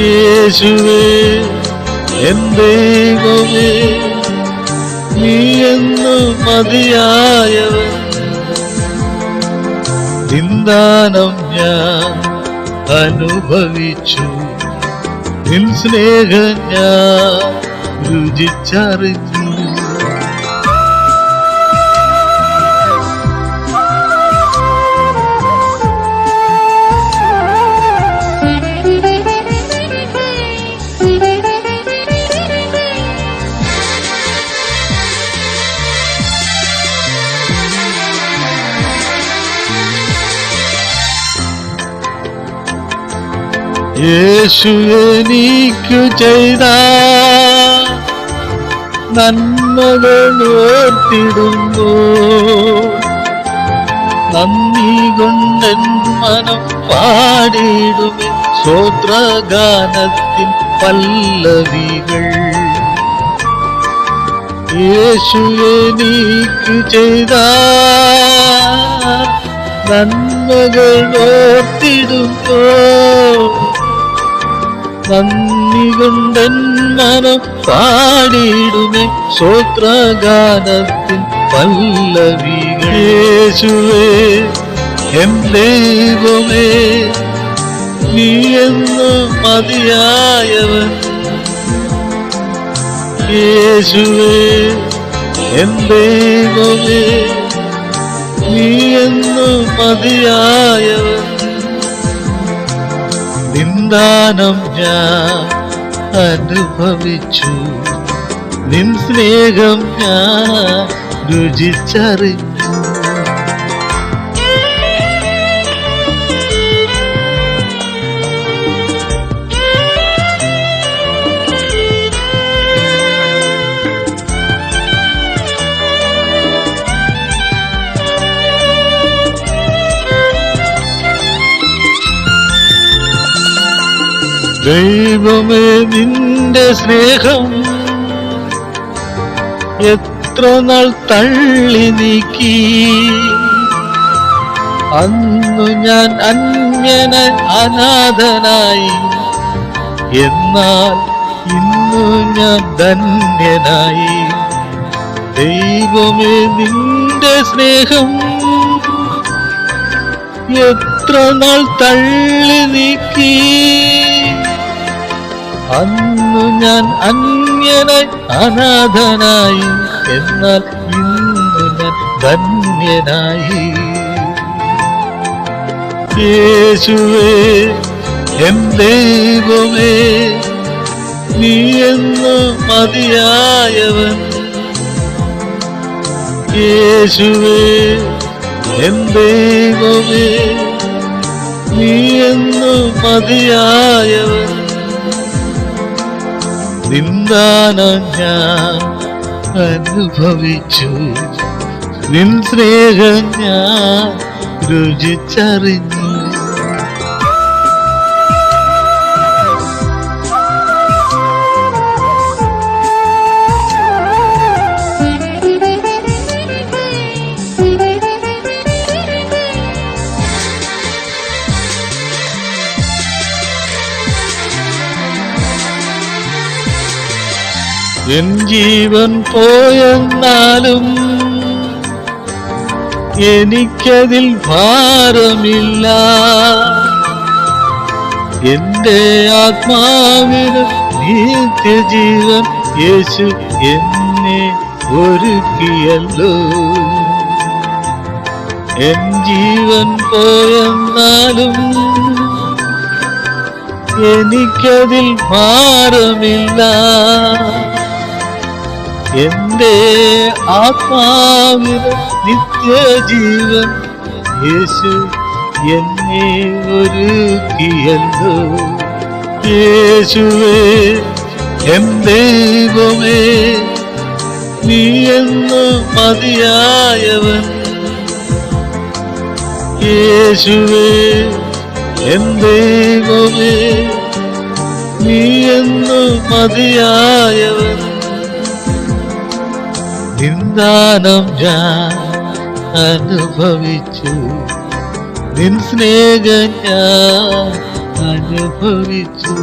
യേശുവേ ദൈവമേ നീ എന്ന് മതിയായവൻ. നിന്ദാനം ഞാൻ അനുഭവിച്ചു. നിൻ സ്നേഹം ഞാൻ രുചിച്ചറിഞ്ഞു. യേശു എനിക്കു ചെയ്ത നന്മകൾ ഓർത്തിടുന്നു. നന്ദി കൊണ്ടൻ മനം പാടിയിടുമേ സ്വോത്രഗാനത്തിൻ പല്ലവികൾ. യേശു എനിക്കു ചെയ്ത നന്മകൾ ഓർത്തിടുമ്പോ നന്ദി കൊണ്ടൻ മനം പാടിയിടുമേ സ്വോത്രഗാനത്തിൻ പല്ലവികൾ. എം ദൈവമേ നീ എന്ന് മതിയായവൻ. യേശുവേ എൻ ദൈവമേ നീ എന്ന് മതിയായവൻ. നിന്ദാനം ഞാൻ അനുഭവിച്ചു. നിൻ സ്നേഹം ഞാൻ രുചിച്ചറിഞ്ഞു. ദൈവമേ നിന്റെ സ്നേഹം എത്ര നാൾ തള്ളി നീക്കി? അന്നു ഞാൻ അന്യന അനാഥനായി. എന്നാൽ ഇന്നു ഞാൻ ധന്യനായി. ദൈവമേ നിന്റെ സ്നേഹം എത്ര നാൾ തള്ളി നീക്കി? അന്നു ഞാൻ അന്യനായി അനാഥനായി എന്നാൽ ഇന്നു ഞാൻ ധന്യനായി. യേശുവേ എൻ ദൈവമേ നീ എന്ന് മതിയായവൻ. യേശുവേ എൻ ദൈവമേ നീ എന്ന് മതിയായവൻ. നിന്ദാനം ഞാൻ അനുഭവിച്ചു നിൻ സ്നേഹം ഞാൻ രുചിച്ചറിഞ്ഞു. എൻ ജീവൻ പോയെന്നാലും എനിക്കതിൽ ഭാരമില്ല. എന്റെ ആത്മാവിന് നിത്യജീവൻ യേശു എന്നെ ഒരുക്കിയല്ലോ. എൻ ജീവൻ പോയെന്നാലും എനിക്കതിൽ ഭാരമില്ല. എന്റെ ആത്മാവിന് നിത്യജീവൻ യേശു എന്നെ ഒരുക്കിയല്ലോ. യേശുവേ എൻ ദൈവമേ നീ എന്ന് മതിയായവൻ. യേശുവേ എൻ ദൈവമേ നീ എന്ന് മതിയായവൻ. നിന്ദാനം ഞാൻ അനുഭവിച്ചു. നിൻ സ്നേഹം ഞാൻ അനുഭവിച്ചു.